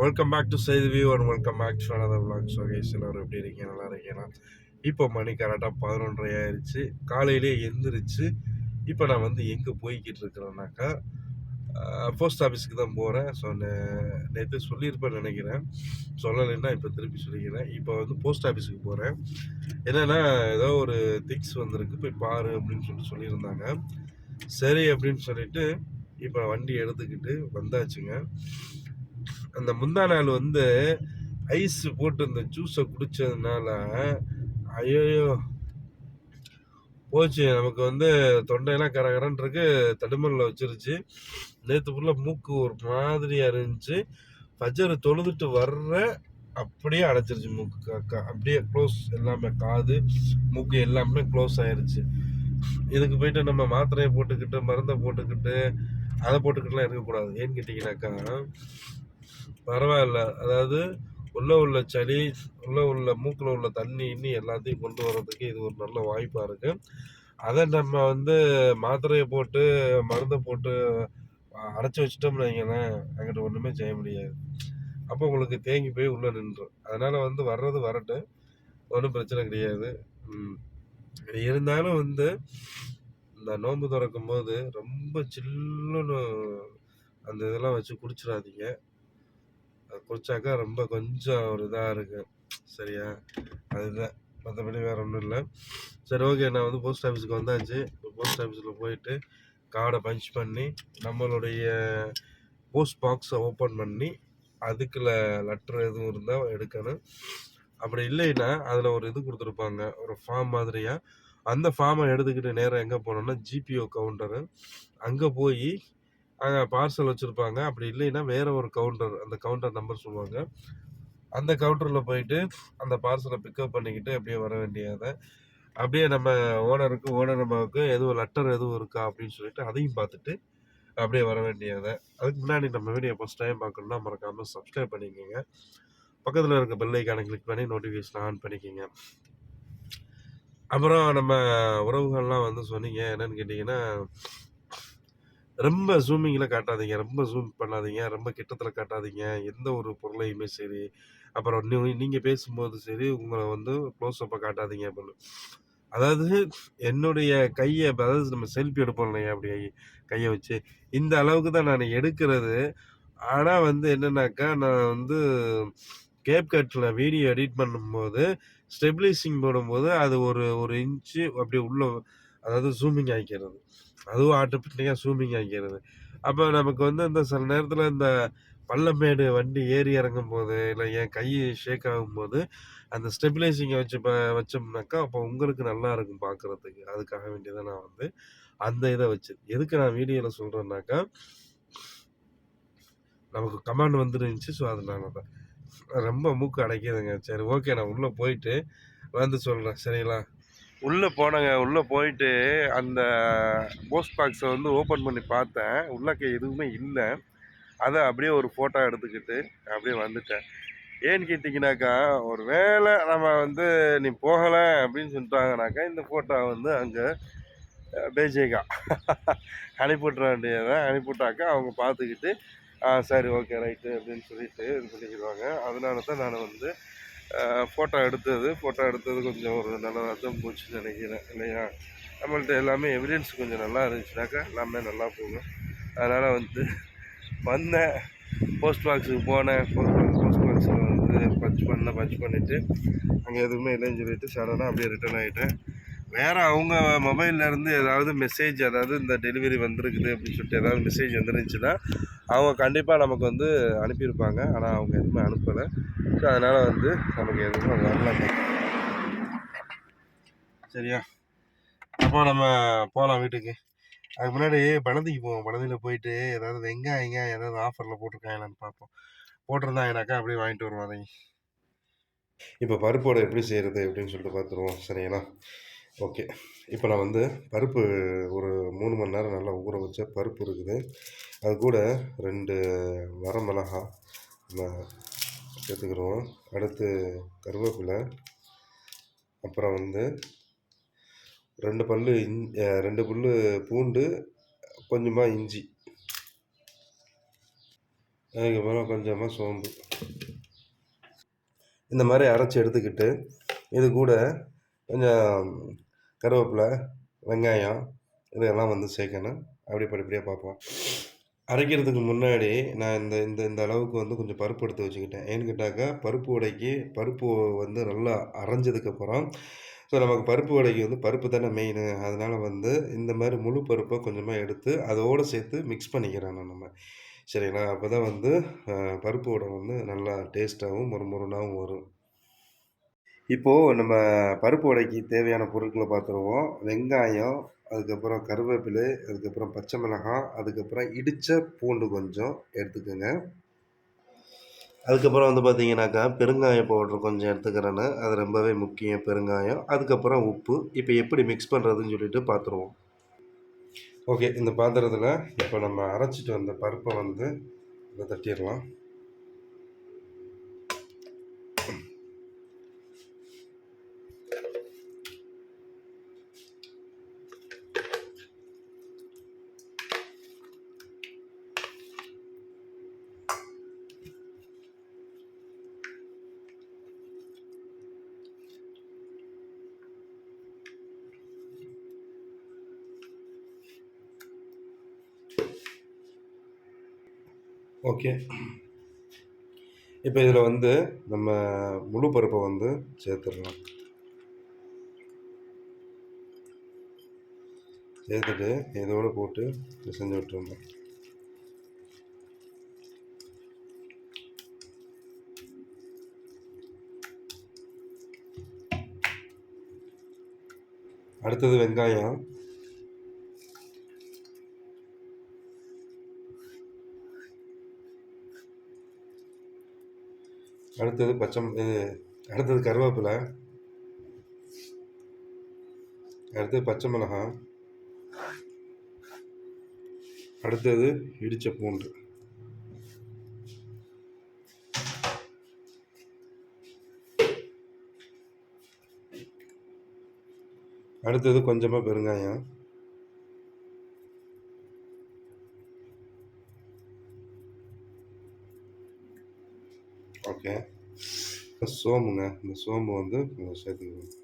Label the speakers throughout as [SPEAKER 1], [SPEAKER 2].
[SPEAKER 1] Welcome back to செய்தி view and welcome back to another vlog. So guys எல்லோரும் எப்படி இருக்கீங்க? நல்லா இருக்கீங்கன்னா இப்போ மணி கரெக்டாக பதினொன்றரை ஆயிடுச்சு காலையிலே எழுந்திரிச்சு இப்போ நான் வந்து எங்கே போய்கிட்டு இருக்கிறேன்னாக்கா போஸ்ட் ஆஃபீஸ்க்கு தான் போகிறேன் ஸோ நேற்று சொல்லியிருப்பேன்னு நினைக்கிறேன். சொல்லலைன்னா இப்போ திருப்பி சொல்லிக்கிறேன். இப்போ வந்து போஸ்ட் ஆஃபீஸுக்கு போகிறேன் என்னென்னா ஏதோ ஒரு திங்ஸ் வந்திருக்கு. போய் பாரு அப்படின்னு சொல்லிட்டு சொல்லியிருந்தாங்க. சரி அப்படின்னு சொல்லிட்டு இப்போ வண்டி எடுத்துக்கிட்டு வந்தாச்சுங்க. அந்த முந்தா நாள் வந்து ஐஸ் போட்டு அந்த ஜூஸை குடித்ததுனால ஐயோயோ. போச்சு. நமக்கு வந்து தொண்டையெல்லாம் கரகரன்னு இருக்கு. தடுமலில் வச்சிருச்சு. நேற்று ஃபுல்லாக மூக்கு ஒரு மாதிரியாக இருந்துச்சு. ஃபஜர் தொழுதுட்டு வர்ற அப்படியே அடைச்சிருச்சு மூக்கு காக்கா அப்படியே க்ளோஸ் எல்லாமே காது மூக்கு எல்லாமே க்ளோஸ் ஆயிடுச்சு இதுக்கு போயிட்டு நம்ம மாத்திரையை போட்டுக்கிட்டு மருந்தை போட்டுக்கிட்டு அதை போட்டுக்கிட்டுலாம் இருக்கக்கூடாது. ஏன்னு கேட்டிங்கனாக்கா பரவாயில்ல. அதாவது உள்ளே உள்ள சளி உள்ளே உள்ள மூக்கில் உள்ள தண்ணி இன்னி எல்லாத்தையும் கொண்டு வர்றதுக்கு இது ஒரு நல்ல வாய்ப்பாக இருக்குது அதை நம்ம வந்து மாத்திரையை போட்டு மருந்தை போட்டு அடைச்சி வச்சிட்டோம்னு வைங்களேன் அங்கிட்ட ஒன்றுமே செய்ய முடியாது. அப்போ உங்களுக்கு தேங்கி போய் உள்ளே நின்றும் அதனால் வந்து வர்றது வரட்டும். ஒன்றும் பிரச்சனை கிடையாது. இருந்தாலும் வந்து இந்த நோன்பு திறக்கும் போது ரொம்ப சில்லுன்னு அந்த இதெல்லாம் வச்சு குடிச்சிடாதீங்க. அது குடிச்சாக்கா ரொம்ப கொஞ்சம் ஒரு இதாக இருக்கு. சரியா? அதுதான். மற்றபடி வேறு ஒன்றும் இல்லை. சரி ஓகே நான் வந்து போஸ்ட் ஆஃபீஸுக்கு வந்தாச்சு. இப்போ போஸ்ட் ஆஃபீஸில் போயிட்டு கார்டை பஞ்ச் பண்ணி நம்மளுடைய போஸ்ட் பாக்ஸை ஓப்பன் பண்ணி அதுக்குள்ள லெட்டர் எதுவும் இருந்தால் எடுக்கணும். அப்படி இல்லைன்னா அதில் ஒரு இது கொடுத்துருப்பாங்க. ஒரு ஃபார்ம் மாதிரியாக அந்த ஃபார்மை எடுத்துக்கிட்டு நேராக எங்கே போனோம்னா ஜிபிஓ கவுண்டரு அங்கே போய் பார்சல் வச்சுருப்பாங்க. அப்படி இல்லைன்னா வேற ஒரு கவுண்டர் அந்த கவுண்டர் நம்பர் சொல்லுவாங்க. அந்த கவுண்டரில் போயிட்டு அந்த பார்சலை பிக்கப் பண்ணிக்கிட்டு அப்படியே வர வேண்டியதை. அப்படியே நம்ம ஓனருக்கு ஓனர் நம்மளுக்கு எதுவும் லெட்டர் எதுவும் இருக்கா அப்படின்னு சொல்லிட்டு அதையும் பார்த்துட்டு அப்படியே வர வேண்டியதை. அதுக்கு முன்னாடி நம்ம வீடியோ ஃபஸ்ட் டைம் பார்க்கணுன்னா மறக்காமல் சப்ஸ்கிரைப் பண்ணிக்கோங்க. பக்கத்தில் இருக்க பெல்லைக்கான கிளிக் பண்ணி நோட்டிஃபிகேஷன் ஆன் பண்ணிக்கோங்க. அப்புறம் நம்ம உறவுகள்லாம் வந்து சொன்னீங்க. என்னன்னு கேட்டிங்கன்னா ரொம்ப ஜூமிங்கில் காட்டாதீங்க. ரொம்ப ஜூம் பண்ணாதீங்க. ரொம்ப கிட்டத்தில் காட்டாதீங்க. எந்த ஒரு பொருளையுமே சரி. அப்புறம் நீ நீங்கள் பேசும்போது சரி உங்களை வந்து க்ளோஸ் அப்போ காட்டாதீங்க அப்படின்னு. அதாவது என்னுடைய கையை அதாவது நம்ம செல்ஃபி எடுப்போம் இல்லையா? அப்படி கையை வச்சு. இந்த அளவுக்கு தான் நான் எடுக்கிறது. ஆனால் வந்து என்னன்னாக்கா நான் வந்து கேப் கட்டில் வீடியோ எடிட் பண்ணும்போது ஸ்டெபிலைசிங் போடும்போது அது ஒரு ஒரு இன்ச்சு அப்படி உள்ள அதாவது ஜூமிங் ஆகிக்கிறது அதுவும் ஆட்டோமேட்டிக்காக ஜூமிங் ஆகிக்கிறது அப்போ நமக்கு வந்து இந்த சில நேரத்தில் இந்த பள்ளமேடு வண்டி ஏறி இறங்கும் போது இல்லை என் கை ஷேக் ஆகும்போது அந்த ஸ்டெபிலைசிங்கை வச்சு இப்போ வச்சோம்னாக்கா அப்போ உங்களுக்கு நல்லா இருக்கும் பார்க்குறதுக்கு அதுக்காக வேண்டியதான் நான் வந்து அந்த இதை வச்சு. எதுக்கு நான் வீடியோவில் சொல்கிறேன்னாக்கா நமக்கு கமாண்ட் வந்துருந்துச்சு ஸோ அதனால தான். ரொம்ப மூக்கு அடைக்கிதுங்க. சரி ஓகே நான் உள்ளே போயிட்டு வந்து சொல்கிறேன் சரிங்களா? உள்ளே போனேங்க. உள்ளே போயிட்டு அந்த போஸ்ட் பாக்ஸை வந்து ஓப்பன் பண்ணி பார்த்தேன். உள்ளக்க எதுவுமே இல்லை. அதை அப்படியே ஒரு ஃபோட்டோ எடுத்துக்கிட்டு அப்படியே வந்துட்டேன். ஏன்னு கேட்டிங்கனாக்கா ஒரு வேளை நம்ம வந்து நீ போகலை அப்படின்னு சொல்லிட்டாங்கனாக்கா இந்த ஃபோட்டோ வந்து அங்கே பேஜேகா அனுப்பிவிட்ற வேண்டியதை அனுப்பிவிட்டாக்கா அவங்க பார்த்துக்கிட்டு ஆ சரி ஓகே ரைட்டு அப்படின்னு சொல்லிட்டு இது பண்ணிக்கிடுவாங்க. அதனால தான் நான் வந்து ஃபோட்டோ எடுத்தது. ஃபோட்டோ எடுத்தது கொஞ்சம் ஒரு நல்லதாக தான் போச்சுன்னு நினைக்கிறேன். இல்லையா? நம்மள்ட்ட எல்லாமே எவிடன்ஸ் கொஞ்சம் நல்லா இருந்துச்சுனாக்கா எல்லாமே நல்லா போகும். அதனால் வந்து வந்தேன். போஸ்ட் பாக்ஸுக்கு போனேன். போஸ்ட் பாக்ஸ் போஸ்ட் பாக்ஸில் வந்து பஞ்ச் பண்ணேன் பஞ்ச் பண்ணிவிட்டு அங்கே எதுவுமே இல்லைன்னு சொல்லிட்டு சடனாக அப்படியே ரிட்டர்ன் ஆகிட்டேன் வேறு அவங்க மொபைல்ல இருந்து ஏதாவது மெசேஜ் அதாவது இந்த டெலிவரி வந்திருக்குது அப்படின்னு சொல்லிட்டு ஏதாவது மெசேஜ் வந்துருந்துச்சுன்னா அவங்க கண்டிப்பாக நமக்கு வந்து அனுப்பியிருப்பாங்க. ஆனால் அவங்க எதுவுமே அனுப்பலை. ஸோ அதனால் வந்து நமக்கு எதுவுமே வரல. சரியா? அப்போ நம்ம போகலாம் வீட்டுக்கு. அதுக்கு முன்னாடி பணத்துக்கு போவோம். பணத்தில் போயிட்டு ஏதாவது வெங்காயங்க ஏதாவது ஆஃபரில் போட்டிருக்காங்களான்னு பார்ப்போம். போட்டிருந்தாங்கனாக்கா அப்படியே வாங்கிட்டு வருவோம் அதையும் இப்போ பருப்போட எப்படி செய்கிறது அப்படின்னு சொல்லிட்டு பார்த்துருவோம். சரிங்களா? ஓகே. இப்போ நான் வந்து பருப்பு ஒரு மூணு மணி நேரம் நல்லா ஊற வச்ச பருப்பு இருக்குது. அது கூட ரெண்டு வரமிளகா நம்ம சேர்த்துக்கிறோம் அடுத்து கருவேப்பிலை. அப்புறம் வந்து ரெண்டு பல் இன் ரெண்டு பல் பூண்டு கொஞ்சமாக இஞ்சி. அதுக்கப்புறம் கொஞ்சமாக சோம்பு. இந்த மாதிரி அரைச்சி எடுத்துக்கிட்டு இது கூட கொஞ்சம் கருவேப்பிலை வெங்காயம் இதெல்லாம் வந்து சேர்க்கணும். அப்படி படிப்படியாக பார்ப்போம். அரைக்கிறதுக்கு முன்னாடி நான் இந்த இந்த இந்த அளவுக்கு வந்து கொஞ்சம் பருப்பு எடுத்து வச்சுக்கிட்டேன். ஏன்னு கேட்டாக்கா பருப்பு வடைக்கு பருப்பு வந்து நல்லா அரைஞ்சதுக்கப்புறம் ஸோ நமக்கு பருப்பு வடைக்கு வந்து பருப்பு தானே மெயினு அதனால் வந்து இந்த மாதிரி முழு பருப்பை கொஞ்சமாக எடுத்து அதோடு சேர்த்து மிக்ஸ் பண்ணிக்கிறேன் நான் நம்ம. சரிங்களா? அப்போ தான் வந்து பருப்பு வடை வந்து நல்லா டேஸ்ட்டாகவும் முறுமுறுனாகவும் வரும். இப்போது நம்ம பருப்பு வடைக்கு தேவையான பொருட்களை பார்த்துருவோம். வெங்காயம் அதுக்கப்புறம் கருவேப்பிலை அதுக்கப்புறம் பச்சை மிளகாய் அதுக்கப்புறம் இடித்த பூண்டு கொஞ்சம் எடுத்துக்கோங்க. அதுக்கப்புறம் வந்து பார்த்தீங்கன்னாக்கா பெருங்காய பவுடர் கொஞ்சம் எடுத்துக்கிறேன்னு. அது ரொம்பவே முக்கியம் பெருங்காயம். அதுக்கப்புறம் உப்பு. இப்போ எப்படி மிக்ஸ் பண்ணுறதுன்னு சொல்லிட்டு பார்த்துருவோம். ஓகே இந்த பாத்திரத்தில் இப்போ நம்ம அரைச்சிட்டு வந்த பருப்பை வந்து இதை தட்டிடலாம். ஓகே. இப்போ இதில் வந்து நம்ம முழு பருப்பை வந்து சேர்த்துடலாம். சேர்த்துட்டு இதோடு போட்டு செஞ்சு விட்டுருந்தோம் அடுத்தது வெங்காயம். அடுத்தது பச்சை இது அடுத்தது கருவேப்பிலை. அடுத்தது பச்சை மிளகாய். அடுத்தது இடித்த பூண்டு அடுத்தது கொஞ்சமாக பெருங்காயம். ஓகே சோம்புங்க இந்த சோம்பு வந்து சேர்த்துக்கணும்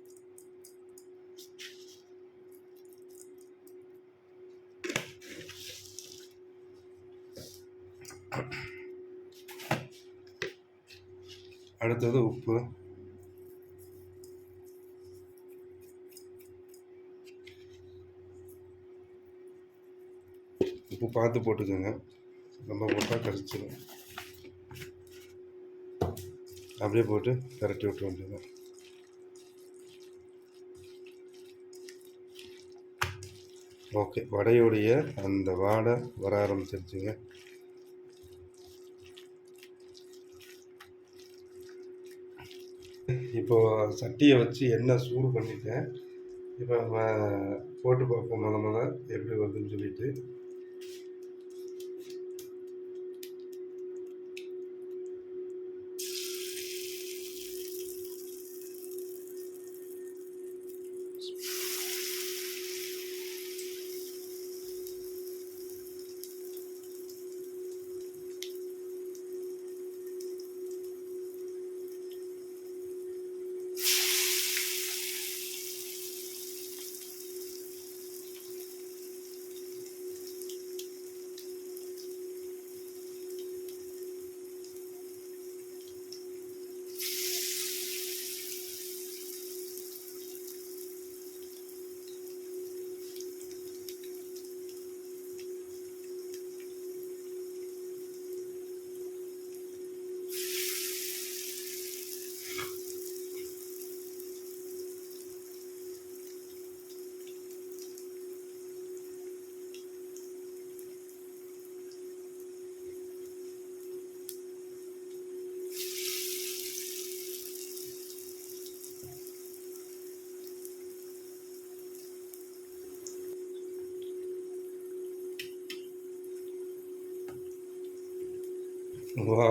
[SPEAKER 1] அடுத்தது உப்பு. உப்பு பார்த்து போட்டுக்கோங்க. ரொம்ப போட்டால் கரைச்சிடும் அப்படியே போட்டு பரட்டி விட்டு வேண்டியதான் ஓகே வடையுடைய அந்த வாடை வர ஆரம்பிச்சிருச்சுங்க. இப்போ சட்டியை வச்சு எண்ணெய் சூடு பண்ணிட்டேன். இப்போ போட்டு பார்ப்போம் முத முத எப்படி வருதுன்னு சொல்லிட்டு. வா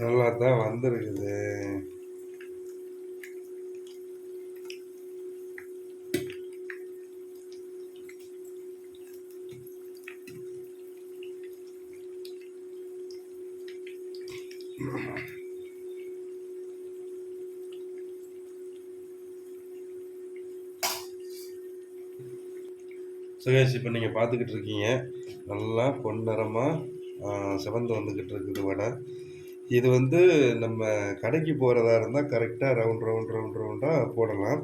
[SPEAKER 1] நல்லா தான் வந்திருக்குது. சுகேஷ் இப்போ நீங்கள் பார்த்துக்கிட்டு இருக்கீங்க. நல்லா பொன்னிறமாக சிவந்து வந்துக்கிட்டு இருக்குது வடை. இது வந்து நம்ம கடைக்கு போகிறதா இருந்தால் கரெக்டாக ரவுண்ட் ரவுண்ட் ரவுண்ட் ரவுண்டாக போடலாம்.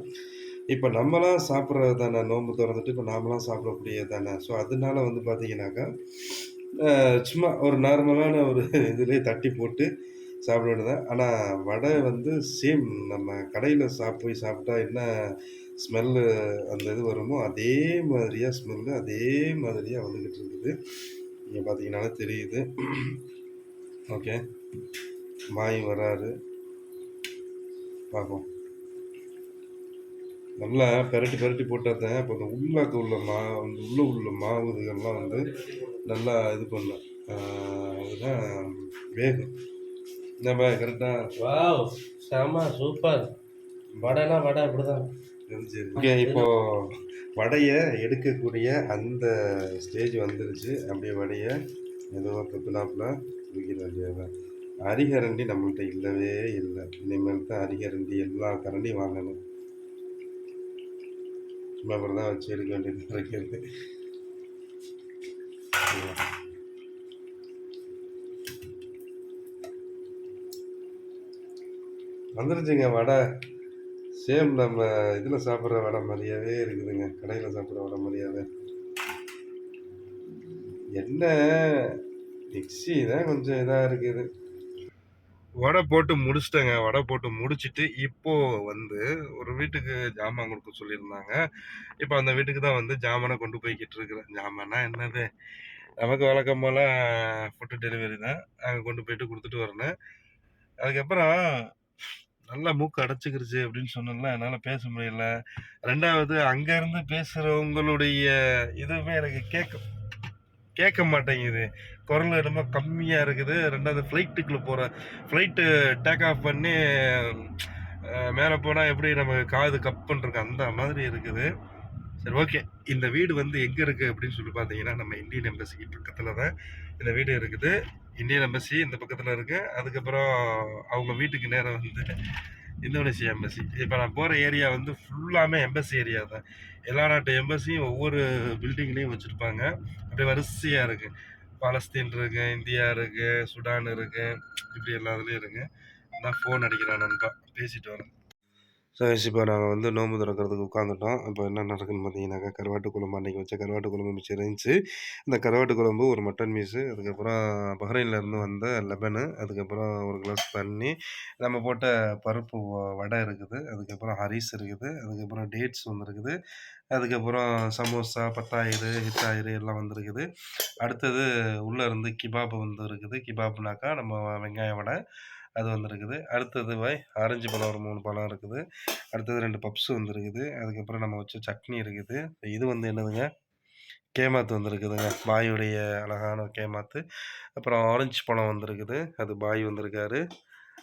[SPEAKER 1] இப்போ நம்மளாம் சாப்பிட்றது தானே நோன்பு திறந்துட்டு இப்போ நாமளாம் சாப்பிடக்கூடியது தானே? ஸோ அதனால வந்து பார்த்தீங்கன்னாக்கா சும்மா ஒரு நார்மலான ஒரு இதுலேயே தட்டி போட்டு சாப்பிட வேண்டியதான் ஆனால் வடை வந்து சேம் நம்ம கடையில் சாப் போய் சாப்பிட்டா என்ன ஸ்மெல்லு அந்த இது வருமோ அதே மாதிரியாக ஸ்மெல்லு அதே மாதிரியாக வந்துக்கிட்டு இருக்குது நீங்கள் பார்த்தீங்கனால தெரியுது. ஓகே. மாய் வராரு பார்ப்போம் நல்லா பெரட்டி பெரட்டி போட்டாதான் இப்போ அந்த உள்ளாக்க உள்ள மா அந்த உள்ள உள்ள மாவு இதுகள்லாம் வந்து நல்லா இது பண்ணும் ஆஹ் அதுதான் வேகும். நம்ம கரெக்டாக
[SPEAKER 2] வாவ் செம சூப்பர் வடைனா வடை அப்படிதான்.
[SPEAKER 1] ஓகே இப்போ வடையை எடுக்கக்கூடிய அந்த ஸ்டேஜ் வந்துருச்சு. அப்படியே வடையை மெதுவாக பத்துனாப்புல தூக்கிட அரிகரண்டி நம்மள்ட்ட இல்லவே இல்லை. இனிமேல் தான் அரிகரண்டி எல்லா கரண்டியும் வாங்கணும். சும்மா அப்படி தான் வச்சு எடுக்க வேண்டியது இருக்குது. வந்துருச்சுங்க வடை. சேம் நம்ம இதில் சாப்பிட்ற வடை மாதிரியாவே இருக்குதுங்க. கடையில் சாப்பிட்ற வடை மாதிரியாவே. என்ன? மிக்ஸி தான் கொஞ்சம் இதாக இருக்குது. வடை போட்டு முடிச்சிட்டேங்க. வடை போட்டு முடிச்சிட்டு இப்போது வந்து ஒரு வீட்டுக்கு ஜாமான் கொடுக்க சொல்லியிருந்தாங்க. இப்போ அந்த வீட்டுக்கு தான் வந்து ஜாமானை கொண்டு போய்கிட்டு இருக்கிறேன். ஜாமானா என்னது? நமக்கு வழக்கம் போல் ஃபுட்டு டெலிவரி தான். அங்கே கொண்டு போயிட்டு கொடுத்துட்டு வரணும். அதுக்கப்புறம் நல்லா மூக்கு அடைச்சிக்கிருச்சு அப்படின்னு சொன்னல என்னால் பேச முடியல. ரெண்டாவது அங்கேருந்து பேசுகிறவங்களுடைய இதுவுமே எனக்கு கேட்க கேட்க மாட்டேங்குது. குரல் ரொம்ப கம்மியாக இருக்குது. ரெண்டாவது ஃப்ளைட்டுக்குள்ளே போகிற ஃப்ளைட்டு டேக் ஆஃப் பண்ணி மேலே போனால் எப்படி நம்ம காது கப்புன்னு இருக்கு அந்த மாதிரி இருக்குது. சரி ஓகே இந்த வீடு வந்து எங்கே இருக்குது அப்படின்னு சொல்லி பார்த்தீங்கன்னா நம்ம இந்தியன் எம்பசிக்கு பக்கத்தில் தான் இந்த வீடு இருக்குது. இந்தியன் எம்பசி இந்த பக்கத்தில் இருக்குது அதுக்கப்புறம் அவங்க வீட்டுக்கு நேரம் வந்து இந்தோனேஷியா எம்பசி. இப்போ நான் போகிற ஏரியா வந்து ஃபுல்லாமே எம்பசி ஏரியா தான். எல்லா நாட்டு எம்பசியும் ஒவ்வொரு பில்டிங்லேயும் வச்சுருப்பாங்க. அப்படியே வரிசையாக இருக்குது பாலஸ்தீன் இருக்கு இந்தியா இருக்கு சுடான் இருக்கு இப்படி எல்லா இதுலேயும் இருக்கு. நான் ஃபோன் அடிக்கிறேன் நண்பா பேசிட்டு வரேன். ஸோ இப்போ நாங்கள் வந்து நோம்பு திறக்கிறதுக்கு உட்காந்துட்டோம் இப்போ என்ன நடக்குதுன்னு பார்த்தீங்கன்னாக்கா கருவாட்டு குழம்பு அன்றைக்கி வச்ச கருவாட்டு குழம்பு மிச்சம் இருந்துச்சு. அந்த கருவாட்டு குழம்பு ஒரு மட்டன் மீஸு அதுக்கப்புறம் பஹ்ரைன்லேருந்து வந்த லெமனு அதுக்கப்புறம் ஒரு கிளாஸ் தண்ணி நம்ம போட்ட பருப்பு வடை இருக்குது. அதுக்கப்புறம் ஹரிஸ் இருக்குது. அதுக்கப்புறம் டேட்ஸ் வந்துருக்குது. அதுக்கப்புறம் சமோசா பத்தாயிரு ஹிட்டாயிரு எல்லாம் வந்திருக்குது. அடுத்தது உள்ளே இருந்து கிபாப் வந்து இருக்குது. கிபாப்னாக்கா நம்ம வெங்காய வடை அது வந்திருக்குது. அடுத்தது பாய் ஆரஞ்சு பழம் ஒரு மூணு பழம் இருக்குது. அடுத்தது ரெண்டு பப்ஸ் வந்துருக்குது. அதுக்கப்புறம் நம்ம வச்ச சட்னி இருக்குது. இது வந்து என்னதுங்க? கேமாத்து வந்திருக்குதுங்க. பாயுடைய அழகான கேமாத்து. அப்புறம் ஆரஞ்சு பழம் வந்திருக்குது. அது பாய் வந்திருக்காரு.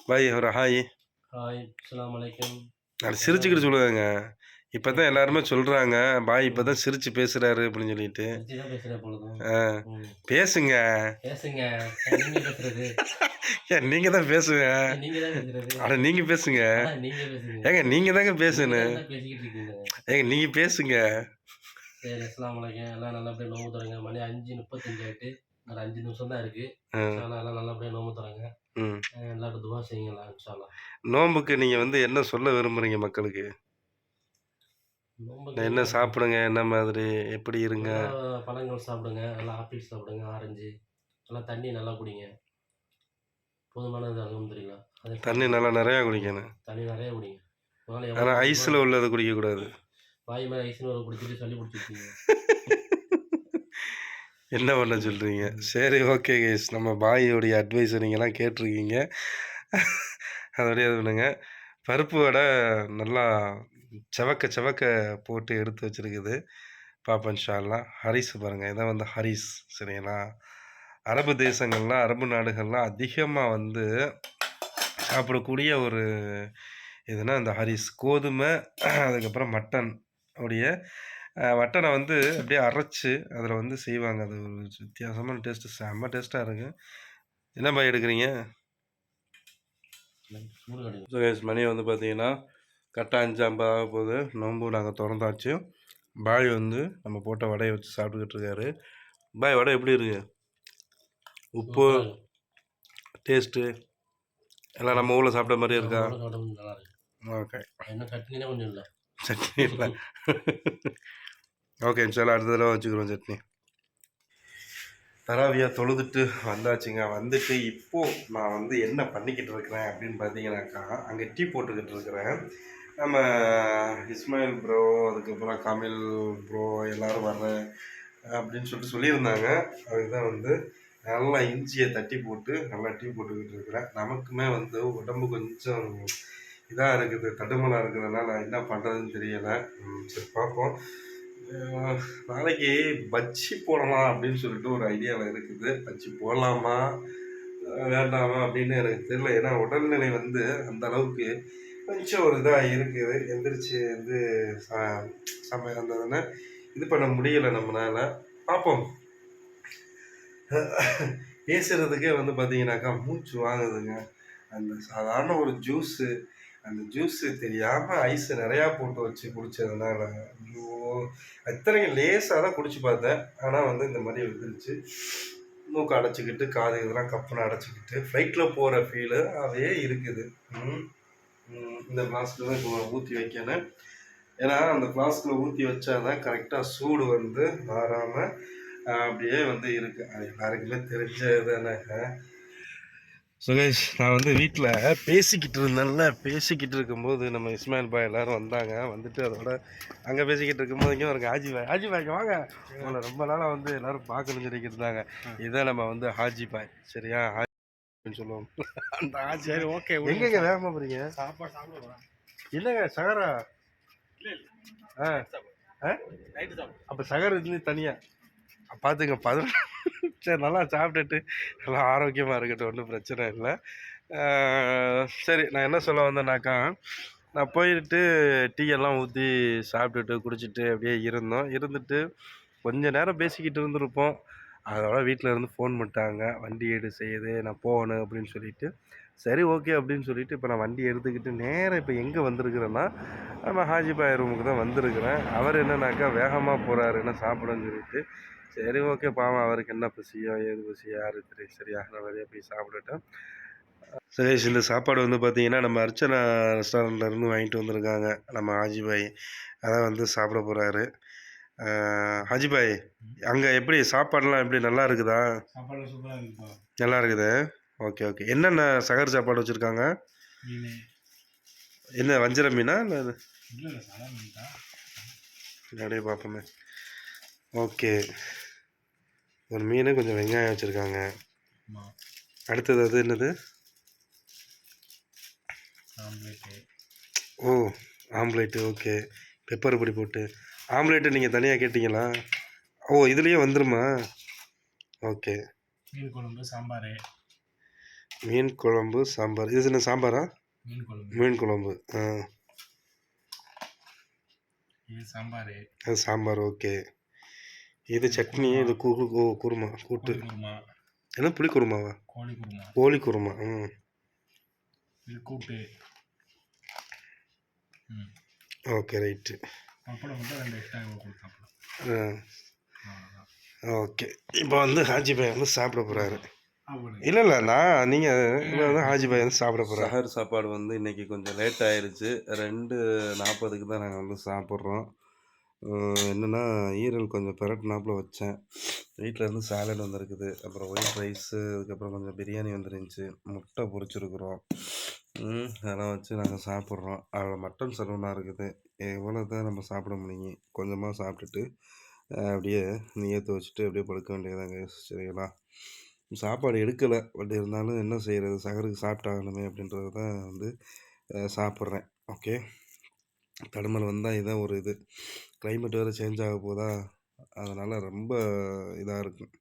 [SPEAKER 1] பாய் ஒரு ஹாய்.
[SPEAKER 2] ஹாய் அஸ்ஸலாமு அலைக்கும்.
[SPEAKER 1] அது சிரிச்சுக்கிட்டு சொல்லுவாங்க. இப்போ தான் எல்லாருமே சொல்கிறாங்க பாய் இப்போ தான் சிரிச்சு பேசுகிறாரு அப்படின்னு சொல்லிட்டு. ஆ. பேசுங்க. ஏன் நீங்கள் தான் பேசுங்க. அட நீங்கள் பேசுங்க. ஏங்க நீங்கள் தாங்க பேசணும் ஏங்க நீங்கள் பேசுங்க.
[SPEAKER 2] சரி அஸ்ஸலாமு அலைக்கும். எல்லாம் நல்லபடியாக நோம்பு தரங்க மணி அஞ்சு முப்பத்தஞ்சு ஆயிட்டு. ஒரு அஞ்சு நிமிஷம் தான் இருக்கு.
[SPEAKER 1] ஆ,
[SPEAKER 2] இன்ஷால்லா எல்லாம் நல்லபடியாக நோம்பு தரங்க
[SPEAKER 1] ம்.
[SPEAKER 2] எல்லாருக்கும் துவா செய்யுங்களா
[SPEAKER 1] நோன்புக்கு நீங்கள் வந்து என்ன சொல்ல விரும்புகிறீங்க மக்களுக்கு?
[SPEAKER 2] நோம்புக்கு
[SPEAKER 1] என்ன சாப்பிடுங்க? என்ன மாதிரி? எப்படி இருங்க?
[SPEAKER 2] பழங்கள் சாப்பிடுங்க. நல்லா ஆப்பிள் சாப்பிடுங்க. ஆரஞ்சு. நல்லா தண்ணி நல்லா குடிங்க. போதுமானது அலமதுல்லா
[SPEAKER 1] தண்ணி நல்லா நிறையா குடிக்கணும்.
[SPEAKER 2] தண்ணி நிறைய குடிங்க.
[SPEAKER 1] ஆனால் ஐஸில் உள்ளதை குடிக்கக்கூடாது.
[SPEAKER 2] வாய் மேலே ஐஸ்னு ஒரு குடிச்சிட்டு சளி பிடிச்சிருக்கீங்க
[SPEAKER 1] என்ன பண்ண சொல்கிறீங்க சரி ஓகே கைஸ் நம்ம பாயோடைய அட்வைஸை நீங்கள்லாம் கேட்டிருக்கீங்க. அதோடய இது பண்ணுங்க. பருப்பு வடை நல்லா செவக்க செவக்க போட்டு எடுத்து வச்சிருக்குது. பாப்பா இன்ஷால்லாம் ஹரிஸ் பாருங்கள் இதான் வந்து ஹரிஸ் சரிங்களா? அரபு தேசங்கள்லாம் அரபு நாடுகள்லாம் அதிகமாக வந்து சாப்பிடக்கூடிய ஒரு எதுனா இந்த ஹரிஸ். கோதுமை அதுக்கப்புறம் மட்டன் உடைய மட்டனை வந்து அப்படியே அரைச்சு அதில் வந்து செய்வாங்க. அது ஒரு வித்தியாசமான டேஸ்ட்டு செம்ம டேஸ்ட்டாக இருக்குது என்ன பாய் எடுக்கிறீங்க? ஸோ மணி வந்து பார்த்தீங்கன்னா கரெக்டாக அஞ்சு ஐம்பது ஆக போகுது. நோன்பு நாங்கள் திறந்தாச்சு. பாய் வந்து நம்ம போட்ட வடையை வச்சு சாப்பிட்டுக்கிட்டு இருக்காரு. பாய் வடை எப்படி இருக்கு? உப்பு டேஸ்ட்டு எல்லாம் நம்ம ஊரில் சாப்பிட்ட மாதிரி இருக்கா. ஓகே
[SPEAKER 2] சட்னி இல்லை.
[SPEAKER 1] ஓகே சார் அடுத்த தடவை வச்சுக்கிறோம் சட்னி. தராவியா தொழுதுட்டு வந்தாச்சுங்க. வந்துட்டு இப்போ நான் வந்து என்ன பண்ணிக்கிட்டு இருக்கிறேன் அப்படின்னு பார்த்தீங்கன்னாக்கா அங்கே டீ போட்டுக்கிட்டு இருக்கிறேன். நம்ம இஸ்மாயில் ப்ரோ அதுக்கப்புறம் கமில் ப்ரோ எல்லாரும் வர்றேன் அப்படின்னு சொல்லிட்டு சொல்லியிருந்தாங்க. அதுக்கு தான் வந்து நல்லா இஞ்சியை தட்டி போட்டு நல்லா டீ போட்டுக்கிட்டு இருக்கிறேன் நமக்குமே வந்து உடம்பு கொஞ்சம் இதாக இருக்குது தடுமலாக இருக்கிறதுனால என்ன பண்ணுறதுன்னு தெரியலை. சரி பார்ப்போம். நாளைக்கு பஜ்ஜி போடலாம் அப்படின்னு சொல்லிட்டு ஒரு ஐடியாவில் இருக்குது. பஜ்ஜி போடலாமா? வேண்டாமா அப்படின்னு எனக்கு தெரியல. ஏன்னா உடல்நிலை வந்து அந்த அளவுக்கு கொஞ்சம் ஒரு இதாக இருக்குது. எந்திரிச்சு வந்து சமயம் சம இது பண்ண முடியலை நம்மளால. பார்ப்போம் பேசுகிறதுக்கே வந்து பார்த்தீங்கன்னாக்கா மூச்சு வாங்குதுங்க. அந்த சாதாரண ஒரு ஜூஸு அந்த ஜூஸு தெரியாமல் ஐஸ் நிறையா போட்டு வச்சு குடிச்சதுனால ஐயோ அத்தனையும் லேசாக தான் குடிச்சு பார்த்தேன். ஆனால் வந்து இந்த மாதிரி வந்துருச்சு. மூக்கை அடைச்சிக்கிட்டு காது இதெல்லாம் கப்புன்னு அடைச்சிக்கிட்டு ஃப்ளைட்டில் போகிற ஃபீலு அதே இருக்குது. ம், இந்த ஃப்ளாஸ்கில் தான் இப்போ ஊற்றி வைக்கணும் ஏன்னா அந்த ஃப்ளாஸ்கில் ஊற்றி வச்சாதான் கரெக்டாக சூடு வந்து மாறாமல் அப்படியே வந்து இருக்கு. அது எல்லாருக்குமே தெரிஞ்சது தானே சுகேஷ் நான் வந்து வீட்டில் பேசிக்கிட்டு இருந்தேன்ல. பேசிக்கிட்டு இருக்கும்போது நம்ம இஸ்மாயில் பாய் எல்லாரும் வந்தாங்க. வந்துட்டு அதோட அங்கே பேசிக்கிட்டு இருக்கும்போது இங்கே ஒரு ஹாஜி பாய் ஹாஜி பாய்க்கு வாங்க. உங்களை ரொம்ப நாளாக வந்து எல்லாரும் பார்க்கணும்னு சொல்லிக்கிட்டு இருந்தாங்க. இதுதான் நம்ம வந்து ஹாஜி பாய் சரியா? ஹாஜி பாய்ன்னு சொல்லுவோம்
[SPEAKER 3] சரி ஓகே
[SPEAKER 1] எங்கெங்க வேகமாக போகிறீங்க
[SPEAKER 3] சாப்பாடு சாப்பிட
[SPEAKER 1] என்னங்க சகரா. ஆ. ஆ? அப்போ சகர் இருந்து தனியாக பார்த்துங்க பதினொன்று சரி நல்லா சாப்பிட்டுட்டு நல்லா ஆரோக்கியமாக இருக்கட்டும் ஒன்றும் பிரச்சனை இல்லை. சரி நான் என்ன சொல்ல வந்தேன்னாக்கா நான் போயிட்டு டீ எல்லாம் ஊற்றி சாப்பிட்டுட்டு குடிச்சிட்டு அப்படியே இருந்தோம். இருந்துட்டு கொஞ்ச நேரம் பேசிக்கிட்டு இருந்திருப்போம். அதோட வீட்டில் இருந்து ஃபோன் பண்ணிட்டாங்க வண்டி எடு செய்யுது நான் போகணும் அப்படின்னு சொல்லிட்டு. சரி ஓகே அப்படின்னு சொல்லிட்டு இப்போ நான் வண்டி எடுத்துக்கிட்டு நேராக இப்போ எங்கே வந்திருக்கிறேன்னா நம்ம ஹாஜிபாய் ரூமுக்கு தான் வந்திருக்கிறேன். அவர் என்னன்னாக்கா வேகமாக போகிறாரு என்ன சாப்பிடன்னு சொல்லிட்டு. சரி ஓகே பாவம் அவருக்கு என்ன பசியோ ஏது பசியோ யாரு தெரியும் சரியாக நிறையா போய் சாப்பிட்டுட்டேன் சுரேஷ் இந்த சாப்பாடு வந்து பார்த்திங்கன்னா நம்ம அர்ச்சனா ரெஸ்டாரண்ட்லேருந்து வாங்கிட்டு வந்திருக்காங்க. நம்ம ஹாஜிபாய் அதான் வந்து சாப்பிட போகிறாரு ஹாஜிபாய் அங்கே எப்படி சாப்பாடுலாம் எப்படி நல்லா இருக்குதா?
[SPEAKER 3] சாப்பாடு சூப்பராக இருக்குப்பா.
[SPEAKER 1] நல்லா இருக்குது. Okay okay. என்னென்ன சகர் சாப்பாடு வச்சுருக்காங்க? என்ன வஞ்சர மீனா? இல்லை
[SPEAKER 3] தான்
[SPEAKER 1] அப்படியே பார்ப்போமே ஓகே. ஒரு மீன் கொஞ்சம் வெங்காயம் வச்சுருக்காங்க. அடுத்தது அது என்னது? ஓ ஆம்லேட்டு ஓகே. பெப்பர் பொடி போட்டு. ஆம்லேட்டு நீங்கள் தனியாக கேட்டிங்களா? ஓ இதுலேயே வந்துருமா? ஓகே.
[SPEAKER 3] மீன் குழம்பு சாம்பார்.
[SPEAKER 1] மீன் குழம்பு சாம்பார். இது என்ன சாம்பாரா?
[SPEAKER 3] மீன் குழம்பு.
[SPEAKER 1] மீன் குழம்பு. ஆ.
[SPEAKER 3] இது சாம்பார்.
[SPEAKER 1] அது சாம்பார் ஓகே. இது சட்னி இது கு குருமா கூட்டு.
[SPEAKER 3] குருமா.
[SPEAKER 1] என்ன புளி குருமாவா?
[SPEAKER 3] கோழி குருமா.
[SPEAKER 1] கோழி குருமா ம்.
[SPEAKER 3] இது கூட்டு. ம்.
[SPEAKER 1] Okay right.
[SPEAKER 3] ரெண்டு எக்ஸ்ட்ரா
[SPEAKER 1] ஓகே இப்போ வந்து ஹாஜி பாய் வந்து சாப்பிட போகிறாரு இல்லை இல்லை நான் நீங்கள் வந்து ஹாஜி பாய் வந்து சாப்பிட போகிறேன் சஹர் சாப்பாடு வந்து இன்றைக்கி கொஞ்சம் லேட் ஆயிருச்சு ரெண்டு நாற்பதுக்கு தான் நாங்கள் வந்து சாப்பிட்றோம் என்னென்னா ஈரல் கொஞ்சம் பெரட்டினாப்புல வச்சேன் வீட்டில் இருந்து சாலட் வந்திருக்குது அப்புறம் ஒயிட் ரைஸு அதுக்கப்புறம் கொஞ்சம் பிரியாணி வந்துருந்துச்சு முட்டை பொரிச்சிருக்குறோம் அதெல்லாம் வச்சு நாங்கள் சாப்பிட்றோம். அதில் மட்டன் சலூனாக இருக்குது. எவ்வளோ தான் நம்ம சாப்பிட முடியும்? கொஞ்சமாக சாப்பிட்டுட்டு அப்படியே நீயத்தை வச்சுட்டு அப்படியே படுக்க வேண்டியதாங்க சரிங்களா? சாப்பாடு எடுக்கலை. பட் இருந்தாலும் என்ன செய்கிறது சகருக்கு சாப்பிட்டாகணுமே அப்படின்றது தான் வந்து சாப்பிட்றேன். ஓகே? தடுமல் வந்தால் இதான் ஒரு இது. கிளைமேட் வேறு சேஞ்ச் ஆக போதா? அதனால் ரொம்ப இதாக இருக்கும்